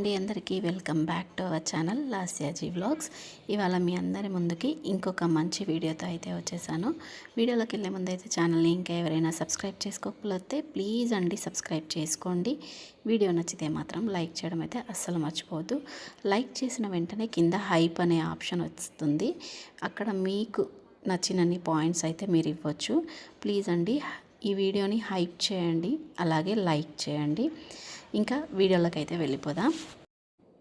అండి అందరికీ welcome back to our channel Lasyaji vlogs. ఇవాళ మీ అందరి ముందుకి ఇంకొక మంచి వీడియోతో అయితే వచ్చేసాను. వీడియోలోకి వెళ్ళే ముందు అయితే ఛానల్ని ఇంకా ఎవరైనా సబ్స్క్రైబ్ చేసుకోకపోతే ప్లీజ్ అండి సబ్స్క్రైబ్ చేసుకోండి. వీడియో నచ్చితే మాత్రం లైక్ చేయడం అయితే అస్సలు మర్చిపోవద్దు. లైక్ చేసిన వెంటనే కింద హైప్ అనే ఆప్షన్ వస్తుంది. అక్కడ మీకు నచ్చినన్ని పాయింట్స్ అయితే మీరు ఇవ్వచ్చు. ప్లీజ్ అండి ఈ వీడియోని హైప్ చేయండి అలాగే లైక్ చేయండి. ఇంకా వీడియోలోకి అయితే వెళ్ళిపోదాం.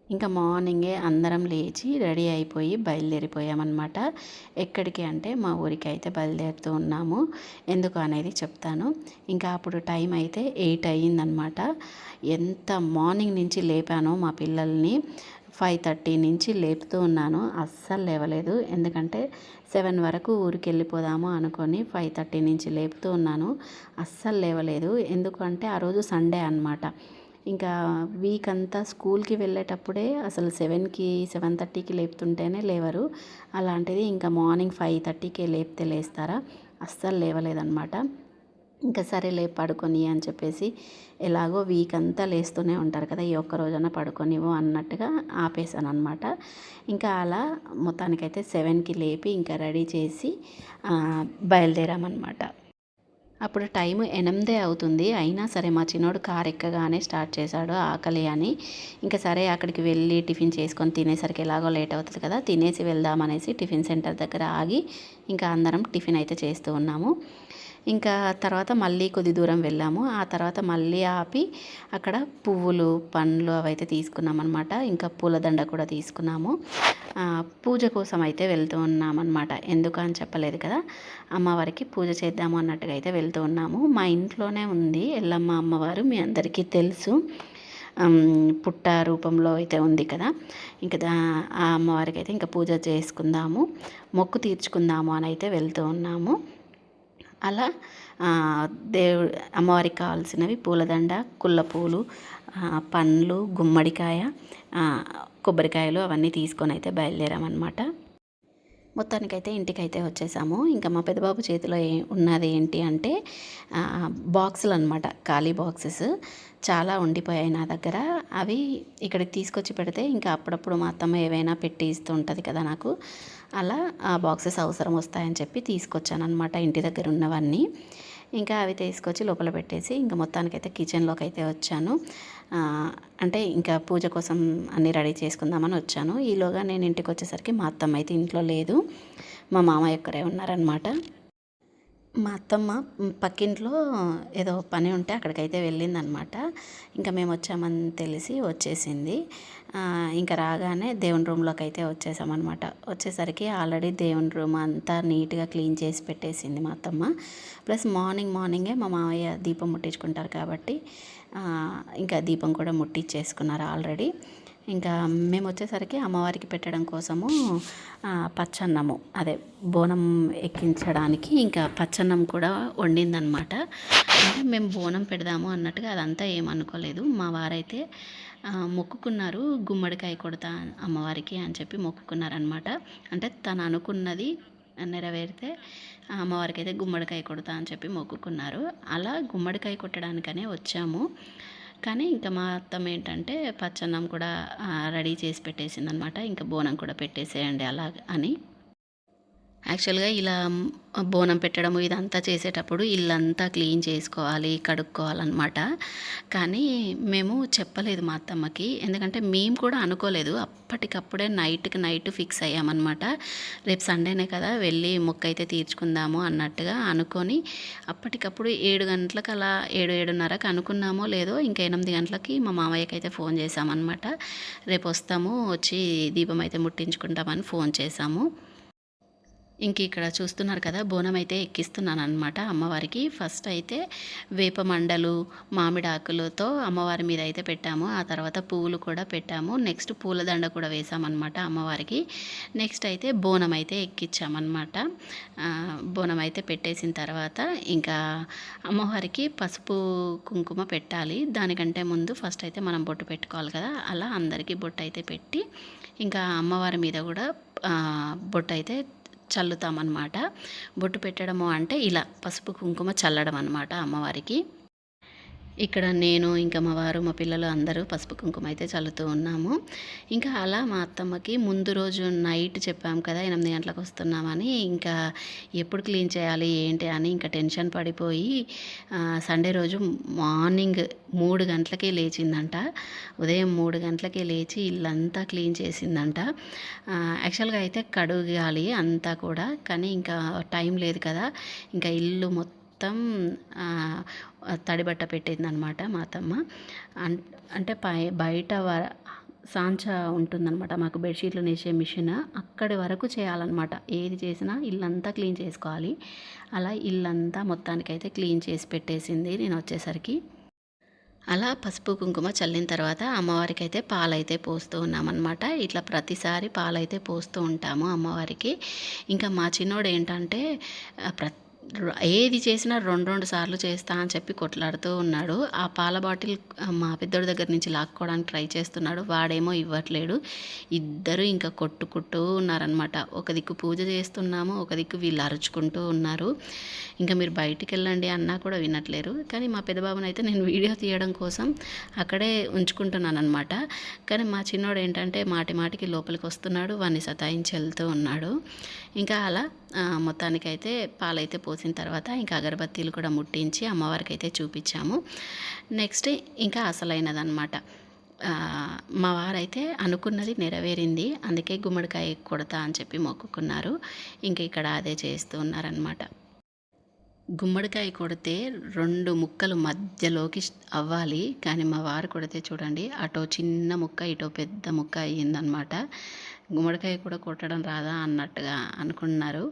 ఇంకా మార్నింగే అందరం లేచి రెడీ అయిపోయి బయలుదేరిపోయామన్నమాట. ఎక్కడికి అంటే మా ఊరికి అయితే బయలుదేరుతూ ఉన్నాము. ఎందుకు అనేది చెప్తాను. ఇంకా అప్పుడు టైం అయితే ఎయిట్ అయ్యిందనమాట ఎంత మార్నింగ్ నుంచి లేపానో మా పిల్లల్ని. ఫైవ్ థర్టీ నుంచి లేపుతూ ఉన్నాను. అస్సలు లేవలేదు. ఎందుకంటే సెవెన్ వరకు ఊరికి వెళ్ళిపోదాము అనుకొని ఫైవ్ థర్టీ నుంచి లేపుతూ ఉన్నాను. అస్సలు లేవలేదు. ఎందుకంటే ఆ రోజు సండే అనమాట ఇంకా వీక్ అంతా స్కూల్కి వెళ్ళేటప్పుడే అసలు సెవెన్కి సెవెన్ థర్టీకి లేపుతుంటేనే లేవరు. అలాంటిది ఇంకా మార్నింగ్ ఫైవ్ థర్టీకి లేపితే లేస్తారా? అస్సలు లేవలేదన్నమాట. ఇంకా సరే లే పడుకొని అని చెప్పేసి ఎలాగో వీక్ అంతా లేస్తూనే ఉంటారు కదా ఈ ఒక్క రోజున పడుకొనివో అన్నట్టుగా ఆపేసాను అనమాట ఇంకా అలా మొత్తానికైతే సెవెన్కి లేపి ఇంకా రెడీ చేసి బయలుదేరామన్నమాట. అప్పుడు టైం ఎనిమిదే అవుతుంది. అయినా సరే మా చిన్నోడు కార్ ఎక్కగానే స్టార్ట్ చేశాడు ఆకలి అని. ఇంకా సరే అక్కడికి వెళ్ళి టిఫిన్ చేసుకొని తినేసరికి ఎలాగో లేట్ అవుతుంది కదా తినేసి వెళ్దామనేసి టిఫిన్ సెంటర్ దగ్గర ఆగి ఇంకా అందరం టిఫిన్ అయితే చేస్తూ ఉన్నాము. ఇంకా తర్వాత మళ్ళీ కొద్ది దూరం వెళ్ళాము. ఆ తర్వాత మళ్ళీ ఆపి అక్కడ పువ్వులు పండ్లు అవైతే తీసుకున్నాం అనమాట ఇంకా పూలదండ కూడా తీసుకున్నాము. పూజ కోసం అయితే వెళ్తూ ఉన్నామన్నమాట. ఎందుకు అని చెప్పలేదు కదా అమ్మవారికి పూజ చేద్దాము అన్నట్టుగా అయితే వెళ్తూ ఉన్నాము. మా ఇంట్లోనే ఉంది ఎల్లమ్మ అమ్మవారు మీ అందరికీ తెలుసు. పుట్ట రూపంలో అయితే ఉంది కదా. ఇంకా ఆ అమ్మవారికి అయితే ఇంకా పూజ చేసుకుందాము మొక్కు తీర్చుకుందాము అని అయితే వెళ్తూ ఉన్నాము. అలా దేవుడు అమ్మవారికి కావాల్సినవి పూలదండ కుల్లపూలు పండ్లు గుమ్మడికాయ కొబ్బరికాయలు అవన్నీ తీసుకొని అయితే బయలుదేరామన్నమాట. మొత్తానికైతే ఇంటికైతే వచ్చేసాము. ఇంకా మా పెద్దబాబు చేతిలో ఉన్నది ఏంటి అంటే బాక్సులు అనమాట ఖాళీ బాక్సెస్. చాలా ఉండిపోయాయి నా దగ్గర. అవి ఇక్కడికి తీసుకొచ్చి పెడితే ఇంకా అప్పుడప్పుడు మా అత్తమ్మ ఏవైనా పెట్టి ఇస్తూ ఉంటుంది కదా నాకు. అలా ఆ బాక్సెస్ అవసరం వస్తాయని చెప్పి తీసుకొచ్చాను అనమాట ఇంటి దగ్గర ఉన్నవన్నీ. ఇంకా అవి తీసుకొచ్చి లోపల పెట్టేసి ఇంకా మొత్తానికైతే కిచెన్లోకి అయితే వచ్చాను. అంటే ఇంకా పూజ కోసం అన్నీ రెడీ చేసుకుందామని వచ్చాను. ఈలోగా నేను ఇంటికి వచ్చేసరికి మా అత్తమ్మ అయితే ఇంట్లో లేదు. మా మామయ్య ఒక్కరే ఉన్నారనమాట మా అత్తమ్మ పక్కింట్లో ఏదో పని ఉంటే అక్కడికైతే వెళ్ళిందనమాట. ఇంకా మేము వచ్చామని తెలిసి వచ్చేసింది. ఇంకా రాగానే దేవుని రూమ్లోకి అయితే వచ్చేసామన్నమాట వచ్చేసరికి ఆల్రెడీ దేవుని రూమ్ అంతా నీట్గా క్లీన్ చేసి పెట్టేసింది మా అత్తమ్మ. ప్లస్ మార్నింగ్ మార్నింగే మా మావయ్య దీపం ముట్టించుకుంటారు కాబట్టి ఇంకా దీపం కూడా ముట్టించేసుకున్నారు ఆల్రెడీ. ఇంకా మేము వచ్చేసరికి అమ్మవారికి పెట్టడం కోసము పచ్చన్నము. అదే బోనం ఎక్కించడానికి ఇంకా పచ్చన్నం కూడా వండిందనమాట అంటే మేము బోనం పెడదాము అన్నట్టుగా అదంతా ఏమనుకోలేదు మా వారైతే మొక్కుకున్నారు గుమ్మడికాయ కొడతా అమ్మవారికి అని చెప్పి మొక్కుకున్నారనమాట అంటే తను అనుకున్నది నెరవేరితే అమ్మవారికి అయితే గుమ్మడికాయ కొడతా అని చెప్పి మొక్కుకున్నారు. అలా గుమ్మడికాయ కొట్టడానికనే వచ్చాము. కానీ ఇంకా మా అత్తమ్మ ఏంటంటే పచ్చన్నం కూడా రెడీ చేసి పెట్టేసింది అనమాట ఇంకా బోనం కూడా పెట్టేసేయండి అలా అని. యాక్చువల్గా ఇలా బోనం పెట్టడం ఇదంతా చేసేటప్పుడు ఇల్లంతా క్లీన్ చేసుకోవాలి కడుక్కోవాలన్నమాట. కానీ మేము చెప్పలేదు మా అత్తమ్మకి. ఎందుకంటే మేము కూడా అనుకోలేదు. అప్పటికప్పుడే నైట్కి నైట్ ఫిక్స్ అయ్యామన్నమాట. రేపు సండేనే కదా వెళ్ళి మొక్క అయితే తీర్చుకుందాము అన్నట్టుగా అనుకొని అప్పటికప్పుడు ఏడు గంటలకు అలా ఏడు ఏడున్నరకు అనుకున్నామో లేదో ఇంకా ఎనిమిది గంటలకి మా మామయ్యకి అయితే ఫోన్ చేశామన్నమాట. రేపు వస్తాము వచ్చి దీపం అయితే ముట్టించుకుంటామని ఫోన్ చేశాము. ఇంక ఇక్కడ చూస్తున్నారు కదా బోనం అయితే ఎక్కిస్తున్నాను అనమాట అమ్మవారికి. ఫస్ట్ అయితే వేప మండలు మామిడి ఆకులతో అమ్మవారి మీద అయితే పెట్టాము. ఆ తర్వాత పువ్వులు కూడా పెట్టాము. నెక్స్ట్ పూలదండ కూడా వేసామన్నమాట అమ్మవారికి. నెక్స్ట్ అయితే బోనం అయితే ఎక్కించామన్నమాట బోనం అయితే పెట్టేసిన తర్వాత ఇంకా అమ్మవారికి పసుపు కుంకుమ పెట్టాలి. దానికంటే ముందు ఫస్ట్ అయితే మనం బొట్టు పెట్టుకోవాలి కదా అలా అందరికీ బొట్టు అయితే పెట్టి ఇంకా అమ్మవారి మీద కూడా బొట్టు అయితే చల్లుతామన్నమాట. బొట్టు పెట్టడము అంటే ఇలా పసుపు కుంకుమ చల్లడం అనమాట అమ్మవారికి. ఇక్కడ నేను ఇంకా మా వారు మా పిల్లలు అందరూ పసుపు కుంకుమ అయితే చల్లుతూ ఉన్నాము. ఇంకా అలా మా అత్తమ్మకి ముందు రోజు నైట్ చెప్పాము కదా ఎనిమిది గంటలకు వస్తున్నామని. ఇంకా ఎప్పుడు క్లీన్ చేయాలి ఏంటి అని ఇంకా టెన్షన్ పడిపోయి సండే రోజు మార్నింగ్ మూడు గంటలకే లేచిందంట. ఉదయం మూడు గంటలకే లేచి ఇల్లంతా క్లీన్ చేసిందంట. యాక్చువల్గా అయితే కడుగాలి అంతా కూడా కానీ ఇంకా టైం లేదు కదా. ఇంకా ఇల్లు మొత్తం మొత్తం తడిబట్ట పెట్టిందనమాట మా అత్తమ్మ. అంటే పై బయట వ సాంచా ఉంటుందన్నమాట. మాకు బెడ్షీట్లు నేసే మిషన్. అక్కడి వరకు చేయాలన్నమాట. ఏది చేసినా ఇల్లంతా క్లీన్ చేసుకోవాలి. అలా ఇల్లంతా మొత్తానికైతే క్లీన్ చేసి పెట్టేసింది నేను వచ్చేసరికి. అలా పసుపు కుంకుమ చల్లిన తర్వాత అమ్మవారికి అయితే పాలైతే పోస్తూ ఉన్నామన్నమాట. ఇట్లా ప్రతిసారి పాలైతే పోస్తూ ఉంటాము అమ్మవారికి. ఇంకా మా చిన్నోడు ఏంటంటే ప్రతి ఏది చేసినా రెండు రెండు సార్లు చేస్తా అని చెప్పి కొట్లాడుతూ ఉన్నాడు. ఆ పాల బాటిల్ మా పెద్దోడి దగ్గర నుంచి లాక్కోవడానికి ట్రై చేస్తున్నాడు. వాడేమో ఇవ్వట్లేడు. ఇద్దరు ఇంకా కొట్టుకుంటూ ఉన్నారనమాట ఒక దిక్కు పూజ చేస్తున్నాము ఒక దిక్కు వీళ్ళు అరుచుకుంటూ ఉన్నారు. ఇంకా మీరు బయటికి వెళ్ళండి అన్నా కూడా వినట్లేరు. కానీ మా పెద్దబాబుని అయితే నేను వీడియో తీయడం కోసం అక్కడే ఉంచుకుంటున్నాను అనమాట కానీ మా చిన్నోడు ఏంటంటే మాటి మాటికి లోపలికి వస్తున్నాడు వాడిని సతాయించి వెళ్తూ ఉన్నాడు. ఇంకా అలా మొత్తానికైతే పాలైతే పోసిన తర్వాత ఇంకా అగరబత్తీలు కూడా ముట్టించి అమ్మవారికి అయితే చూపించాము. నెక్స్ట్ ఇంకా అసలైనదనమాట మా వారైతే అనుకున్నది నెరవేరింది. అందుకే గుమ్మడికాయ కొడతా అని చెప్పి మొక్కుకున్నారు. ఇంకా ఇక్కడ అదే చేస్తూ ఉన్నారనమాట గుమ్మడికాయ కొడితే రెండు ముక్కలు మధ్యలోకి అవ్వాలి. కానీ మా వారు కొడితే చూడండి అటో చిన్న ముక్క ఇటో పెద్ద ముక్క అయ్యిందనమాట గుమ్మడికాయ కూడా కొట్టడం రాదా అన్నట్టుగా అనుకున్నారు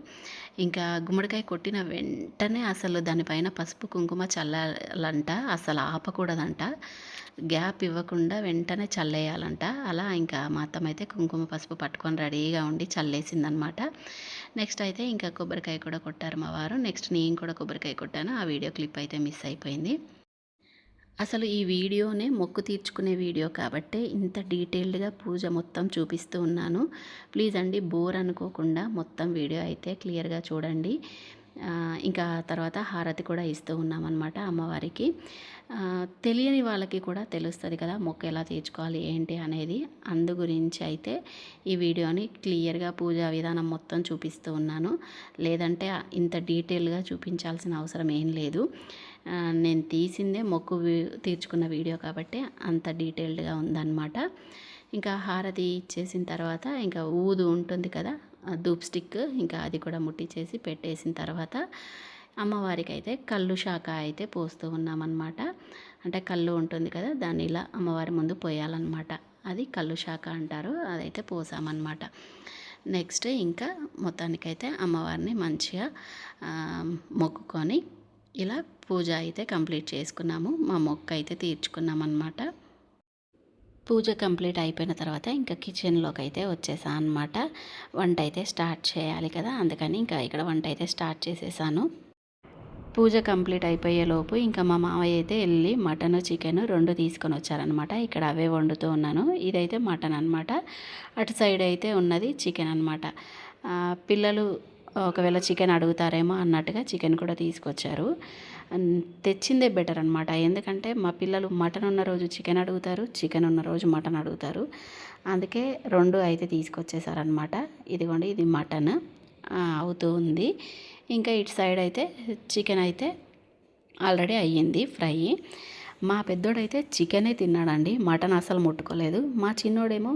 ఇంకా గుమ్మడికాయ కొట్టిన వెంటనే అసలు దానిపైన పసుపు కుంకుమ చల్లాలంట అసలు ఆపకూడదంట. గ్యాప్ ఇవ్వకుండా వెంటనే చల్లేయాలంట. అలా ఇంకా మా అత్తమ్మ అయితే కుంకుమ పసుపు పట్టుకొని రెడీగా ఉండి చల్లేసిందనమాట. నెక్స్ట్ అయితే ఇంకా కొబ్బరికాయ కూడా కొట్టారు మా వారు. నెక్స్ట్ నేను కూడా కొబ్బరికాయ కొట్టాను. ఆ వీడియో క్లిప్ అయితే మిస్ అయిపోయింది. అసలు ఈ వీడియోనే మొక్కు తీర్చుకునే వీడియో కాబట్టి ఇంత డీటెయిల్డ్గా పూజ మొత్తం చూపిస్తూ ఉన్నాను. ప్లీజ్ అండి బోర్ అనుకోకుండా మొత్తం వీడియో అయితే క్లియర్గా చూడండి. ఇంకా తర్వాత హారతి కూడా ఇస్తూ ఉన్నామన్నమాట అమ్మవారికి. తెలియని వాళ్ళకి కూడా తెలుస్తుంది కదా మొక్క ఎలా తీర్చుకోవాలి ఏంటి అనేది. అందు గురించి అయితే ఈ వీడియోని క్లియర్గా పూజా విధానం మొత్తం చూపిస్తూ ఉన్నాను. లేదంటే ఇంత డీటెయిల్గా చూపించాల్సిన అవసరం ఏం లేదు. నేను తీసిందే మొక్కు తీర్చుకున్న వీడియో కాబట్టి అంత డీటెయిల్డ్గా ఉందన్నమాట. ఇంకా హారతి ఇచ్చేసిన తర్వాత ఇంకా ఊదు ఉంటుంది కదా దూప్ ధూప్ స్టిక్ ఇంకా అది కూడా ముట్టించేసి పెట్టేసిన తర్వాత అమ్మవారికి అయితే కళ్ళు శాఖ అయితే పోస్తూ ఉన్నామన్నమాట. అంటే కళ్ళు ఉంటుంది కదా దాన్ని ఇలా అమ్మవారి ముందు పోయాలన్నమాట. అది కళ్ళు శాఖ అంటారు అదైతే పోసామన్నమాట. నెక్స్ట్ ఇంకా మొత్తానికైతే అమ్మవారిని మంచిగా మొక్కుకొని ఇలా పూజ అయితే కంప్లీట్ చేసుకున్నాము. మా మొక్క అయితే తీర్చుకున్నాం అనమాట పూజ కంప్లీట్ అయిపోయిన తర్వాత ఇంకా కిచెన్లోకి అయితే వచ్చేసాను అనమాట వంట అయితే స్టార్ట్ చేయాలి కదా అందుకని ఇంకా ఇక్కడ వంట అయితే స్టార్ట్ చేసేసాను. పూజ కంప్లీట్ అయిపోయేలోపు ఇంకా మా మావయ్య అయితే వెళ్ళి మటన్ చికెన్ రెండు తీసుకొని వచ్చారనమాట ఇక్కడ అవే వండుతూ ఉన్నాను. ఇదైతే మటన్ అనమాట అటు సైడ్ అయితే ఉన్నది చికెన్ అనమాట పిల్లలు ఒకవేళ చికెన్ అడుగుతారేమో అన్నట్టుగా చికెన్ కూడా తీసుకొచ్చారు. తెచ్చిందే బెటర్ అనమాట ఎందుకంటే మా పిల్లలు మటన్ ఉన్న రోజు చికెన్ అడుగుతారు చికెన్ ఉన్న రోజు మటన్ అడుగుతారు. అందుకే రెండు అయితే తీసుకొచ్చేసారనమాట ఇదిగోండి ఇది మటన్. అవుతూ ఉంది. ఇంకా ఇటు సైడ్ అయితే చికెన్ అయితే ఆల్రెడీ అయ్యింది ఫ్రై. మా పెద్దోడైతే చికెనే తిన్నాడండి. మటన్ అసలు ముట్టుకోలేదు. మా చిన్నోడేమో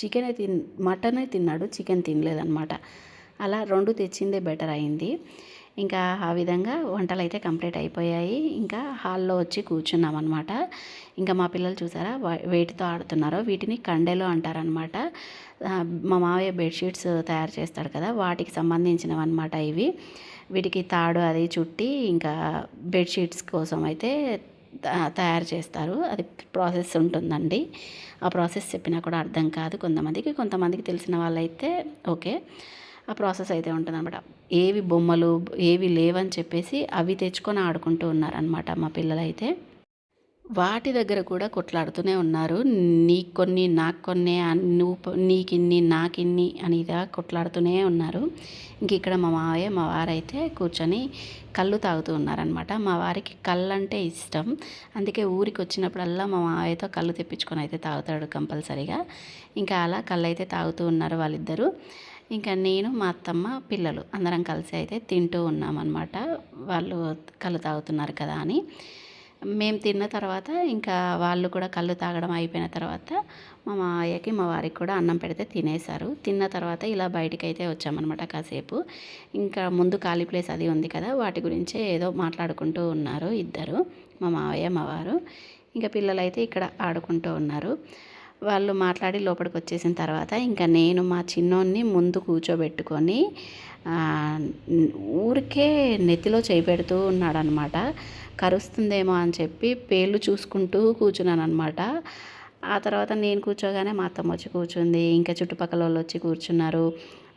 చికెనే తిన్ మటనే తిన్నాడు చికెన్ తినలేదనమాట అలా రెండు తెచ్చిందే బెటర్ అయింది. ఇంకా ఆ విధంగా వంటలు అయితే కంప్లీట్ అయిపోయాయి. ఇంకా హాల్లో వచ్చి కూర్చున్నాం అనమాట ఇంకా మా పిల్లలు చూసారా వేటితో ఆడుతున్నారో? వీటిని కండెలు అంటారనమాట మా మావయ్య బెడ్షీట్స్ తయారు చేస్తాడు కదా వాటికి సంబంధించినవి అనమాట ఇవి. వీటికి తాడు అది చుట్టి ఇంకా బెడ్షీట్స్ కోసం అయితే తయారు చేస్తారు. అది ప్రాసెస్ ఉంటుందండి. ఆ ప్రాసెస్ చెప్పినా కూడా అర్థం కాదు కొంతమందికి. కొంతమందికి తెలిసిన వాళ్ళైతే ఓకే. ఆ ప్రాసెస్ అయితే ఉంటుందన్నమాట. ఏవి బొమ్మలు ఏవి లేవని చెప్పేసి అవి తెచ్చుకొని ఆడుకుంటూ ఉన్నారనమాట మా పిల్లలైతే. వాటి దగ్గర కూడా కొట్లాడుతూనే ఉన్నారు. నీకు కొన్ని నాకు కొన్ని అన్- నువ్వు నీకిన్ని నాకిన్ని అనిదా కొట్లాడుతూనే ఉన్నారు. ఇంక ఇక్కడ మా మావయ్య మా వారైతే కూర్చొని కళ్ళు తాగుతూ ఉన్నారనమాట మా వారికి కళ్ళు అంటే ఇష్టం. అందుకే ఊరికి వచ్చినప్పుడల్లా మా మావయ్యతో కళ్ళు తెప్పించుకొని అయితే తాగుతాడు కంపల్సరీగా. ఇంకా అలా కళ్ళు అయితే తాగుతూ ఉన్నారు వాళ్ళిద్దరూ. ఇంకా నేను మా అత్తమ్మ పిల్లలు అందరం కలిసి అయితే తింటూ ఉన్నామన్నమాట. వాళ్ళు కళ్ళు తాగుతున్నారు కదా అని. మేము తిన్న తర్వాత ఇంకా వాళ్ళు కూడా కళ్ళు తాగడం అయిపోయిన తర్వాత మా మావయ్యకి మా వారికి కూడా అన్నం పెడితే తినేశారు. తిన్న తర్వాత ఇలా బయటికి అయితే వచ్చామన్నమాట కాసేపు. ఇంకా ముందు ఖాళీ ప్లేస్ అది ఉంది కదా వాటి గురించే ఏదో మాట్లాడుకుంటూ ఉన్నారు ఇద్దరు మా మావయ్య మా వారు. ఇంకా పిల్లలు అయితే ఇక్కడ ఆడుకుంటూ ఉన్నారు. వాళ్ళు మాట్లాడి లోపలికి వచ్చేసిన తర్వాత ఇంకా నేను మా చిన్నోన్ని ముందు కూర్చోబెట్టుకొని ఊరికే నెత్తిలో చేయి పెడుతూ ఉన్నాడనమాట కరుస్తుందేమో అని చెప్పి పేర్లు చూసుకుంటూ కూర్చున్నాను అనమాట ఆ తర్వాత నేను కూర్చోగానే మా అత్తమ్మ వచ్చి కూర్చుంది ఇంకా చుట్టుపక్కల వాళ్ళు వచ్చి కూర్చున్నారు.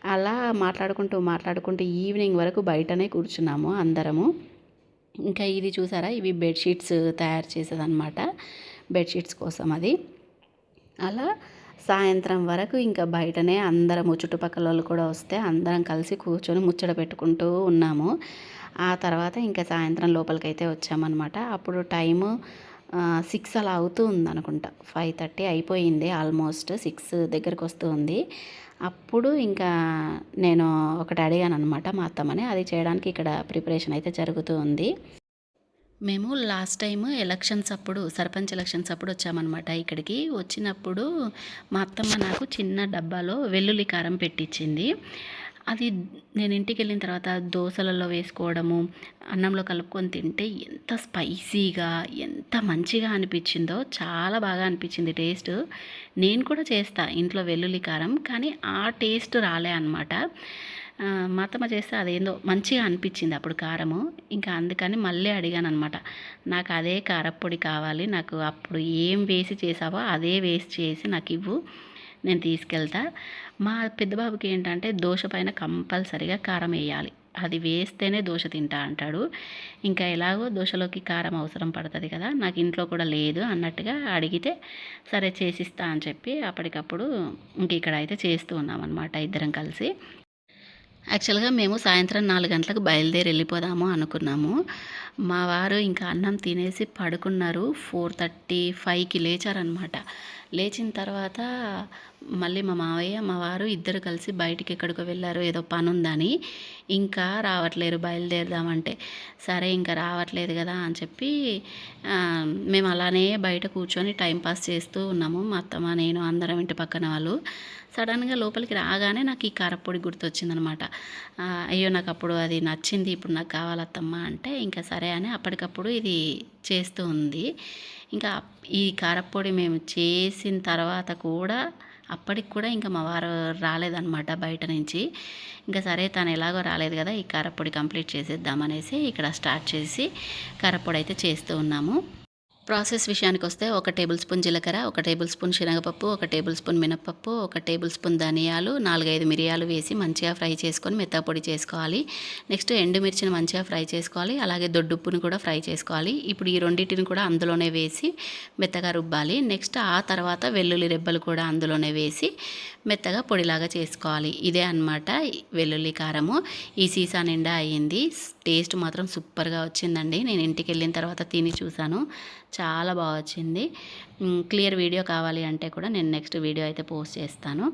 అలా మాట్లాడుకుంటూ మాట్లాడుకుంటూ ఈవినింగ్ వరకు బయటనే కూర్చున్నాము అందరము. ఇంకా ఇది చూసారా? ఇవి బెడ్షీట్స్ తయారు చేసేదన్నమాట. బెడ్షీట్స్ కోసం అది. అలా సాయంత్రం వరకు ఇంకా బయటనే అందరము చుట్టుపక్కల వాళ్ళు కూడా వస్తే అందరం కలిసి కూర్చొని ముచ్చట పెట్టుకుంటూ ఉన్నాము. ఆ తర్వాత ఇంకా సాయంత్రం లోపలికైతే వచ్చామన్నమాట. అప్పుడు టైము సిక్స్ అలా అవుతూ ఉంది అనుకుంటా ఫైవ్ థర్టీ అయిపోయింది ఆల్మోస్ట్ సిక్స్ దగ్గరకు వస్తూ ఉంది. అప్పుడు ఇంకా నేను ఒకటి అడిగాను అనమాట మా అత్తమ్మని. అది చేయడానికి ఇక్కడ ప్రిపరేషన్ అయితే జరుగుతూ ఉంది. మేము లాస్ట్ టైం ఎలక్షన్స్ అప్పుడు సర్పంచ్ ఎలక్షన్స్ అప్పుడు వచ్చామన్నమాట ఇక్కడికి. వచ్చినప్పుడు మా అత్తమ్మ నాకు చిన్న డబ్బాలో వెల్లుల్లి కారం పెట్టించింది అది నేను ఇంటికి వెళ్ళిన తర్వాత దోశలలో వేసుకోవడము అన్నంలో కలుపుకొని తింటే ఎంత స్పైసీగా ఎంత మంచిగా అనిపించిందో చాలా బాగా అనిపించింది టేస్ట్ నేను కూడా చేస్తా ఇంట్లో వెల్లుల్లి కారం కానీ ఆ టేస్ట్ రాలే అనమాట మా అత్తమ్మ చేస్తే అదేందో మంచిగా అనిపించింది అప్పుడు కారము. ఇంకా అందుకని మళ్ళీ అడిగాను అనమాట నాకు అదే కారపొడి కావాలి నాకు అప్పుడు ఏం వేసి చేసావో అదే వేసి చేసి నాకు ఇవ్వు నేను తీసుకెళ్తా. మా పెద్దబాబుకి ఏంటంటే దోశ పైన కంపల్సరిగా కారం వేయాలి. అది వేస్తేనే దోశ తింటా అంటాడు. ఇంకా ఎలాగో దోశలోకి కారం అవసరం పడుతుంది కదా నాకు ఇంట్లో కూడా లేదు అన్నట్టుగా అడిగితే సరే చేసిస్తా అని చెప్పి అప్పటికప్పుడు ఇంక ఇక్కడ అయితే చేస్తూ ఉన్నాం అనమాట ఇద్దరం కలిసి. యాక్చువల్గా మేము సాయంత్రం నాలుగు గంటలకు బయలుదేరి వెళ్ళిపోదాము అనుకున్నాము. మా వారు ఇంకా అన్నం తినేసి పడుకున్నారు. ఫోర్ థర్టీ ఫైవ్కి లేచారనమాట లేచిన తర్వాత మళ్ళీ మా మావయ్య మా వారు ఇద్దరు కలిసి బయటికి ఎక్కడికో వెళ్ళారు. ఏదో పని ఉందని ఇంకా రావట్లేరు బయలుదేరదామంటే. సరే ఇంకా రావట్లేదు కదా అని చెప్పి మేము అలానే బయట కూర్చొని టైం పాస్ చేస్తూ ఉన్నాము. మా అత్తమ్మ నేను అందరం ఇంటి పక్కన వాళ్ళు. సడన్గా లోపలికి రాగానే నాకు ఈ కారపొడి గుర్తొచ్చిందనమాట. అయ్యో నాకు అప్పుడు అది నచ్చింది ఇప్పుడు నాకు కావాలత్తమ్మ అంటే ఇంకా సరే అని అప్పటికప్పుడు ఇది చేస్తూ ఉంది. ఇంకా ఈ కారప్పొడి మేము చేసిన తర్వాత కూడా అప్పటికి కూడా ఇంకా మా వారు రాలేదన్నమాట బయట నుంచి. ఇంకా సరే తను ఎలాగో రాలేదు కదా ఈ కారపొడి కంప్లీట్ చేసేద్దామనేసి ఇక్కడ స్టార్ట్ చేసి కారప్పొడి అయితే చేస్తూ ఉన్నాము. ప్రాసెస్ విషయానికి వస్తే ఒక టేబుల్ స్పూన్ జీలకర్ర ఒక టేబుల్ స్పూన్ శనగపప్పు ఒక టేబుల్ స్పూన్ మినపప్పు ఒక టేబుల్ స్పూన్ ధనియాలు నాలుగైదు మిరియాలు వేసి మంచిగా ఫ్రై చేసుకొని మెత్త పొడి చేసుకోవాలి. నెక్స్ట్ ఎండుమిర్చిని మంచిగా ఫ్రై చేసుకోవాలి. అలాగే దొడ్డుప్పుని కూడా ఫ్రై చేసుకోవాలి. ఇప్పుడు ఈ రెండింటిని కూడా అందులోనే వేసి మెత్తగా రుబ్బాలి. నెక్స్ట్ ఆ తర్వాత వెల్లుల్లి రెబ్బలు కూడా అందులోనే వేసి మెత్తగా పొడిలాగా చేసుకోవాలి. ఇదే అన్నమాట వెల్లుల్లి కారము. ఈ సీసా నిండా అయ్యింది. టేస్ట్ మాత్రం సూపర్గా వచ్చిందండి. నేను ఇంటికి వెళ్ళిన తర్వాత తిని చూశాను. చాలా బాగా వచ్చింది. క్లియర్ వీడియో కావాలి అంటే కూడా నేను నెక్స్ట్ వీడియో అయితే పోస్ట్ చేస్తాను.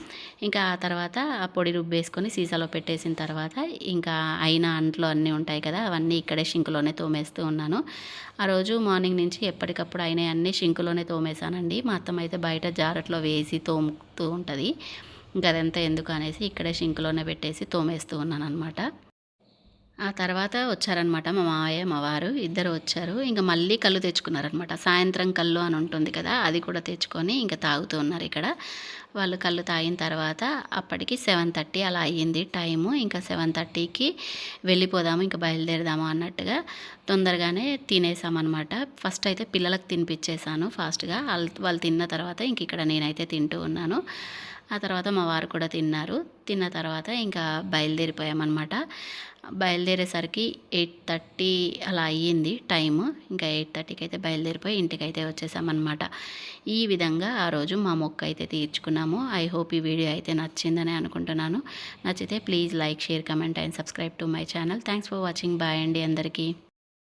ఇంకా ఆ తర్వాత ఆ పొడి రుబ్బేసుకొని సీసాలో పెట్టేసిన తర్వాత ఇంకా అయిన అంట్లో అన్నీ ఉంటాయి కదా అవన్నీ ఇక్కడే షింకులోనే తోమేస్తూ ఉన్నాను. ఆ రోజు మార్నింగ్ నుంచి ఎప్పటికప్పుడు అయినాయి అన్నీ షింకులోనే తోమేశానండి. మా అత్తమ్మ అయితే బయట జారట్లో వేసి తోముతూ ఉంటుంది. ఇంకా అదంతా ఎందుకు అనేసి ఇక్కడే షింకులోనే పెట్టేసి తోమేస్తూ ఉన్నాను అనమాట ఆ తర్వాత వచ్చారనమాట మా మావయ్య మా వారు. ఇద్దరు వచ్చారు. ఇంకా మళ్ళీ కళ్ళు తెచ్చుకున్నారనమాట సాయంత్రం కళ్ళు అని ఉంటుంది కదా అది కూడా తెచ్చుకొని ఇంకా తాగుతూ ఉన్నారు ఇక్కడ. వాళ్ళు కళ్ళు తాగిన తర్వాత అప్పటికి సెవెన్ థర్టీ అలా అయ్యింది టైము. ఇంకా సెవెన్ థర్టీకి వెళ్ళిపోదాము ఇంకా బయలుదేరదాము అన్నట్టుగా తొందరగానే తినేసామన్నమాట. ఫస్ట్ అయితే పిల్లలకు తినిపించేశాను ఫాస్ట్గా. వాళ్ళు వాళ్ళు తిన్న తర్వాత ఇంక ఇక్కడ నేనైతే తింటూ ఉన్నాను. ఆ తర్వాత మా వారు కూడా తిన్నారు. తిన్న తర్వాత ఇంకా బయలుదేరిపోయామన్నమాట. బయలుదేరేసరికి ఎయిట్ థర్టీ అలా అయ్యింది టైము. ఇంకా ఎయిట్ థర్టీకి అయితే బయలుదేరిపోయి ఇంటికి అయితే వచ్చేసామన్నమాట. ఈ విధంగా ఆ రోజు మా మొక్క అయితే తీర్చుకున్నాము. ఐ హోప్ ఈ వీడియో అయితే నచ్చిందని అనుకుంటున్నాను. నచ్చితే please like share comment and subscribe to my channel. Thanks for watching. Bye అండి అందరికీ.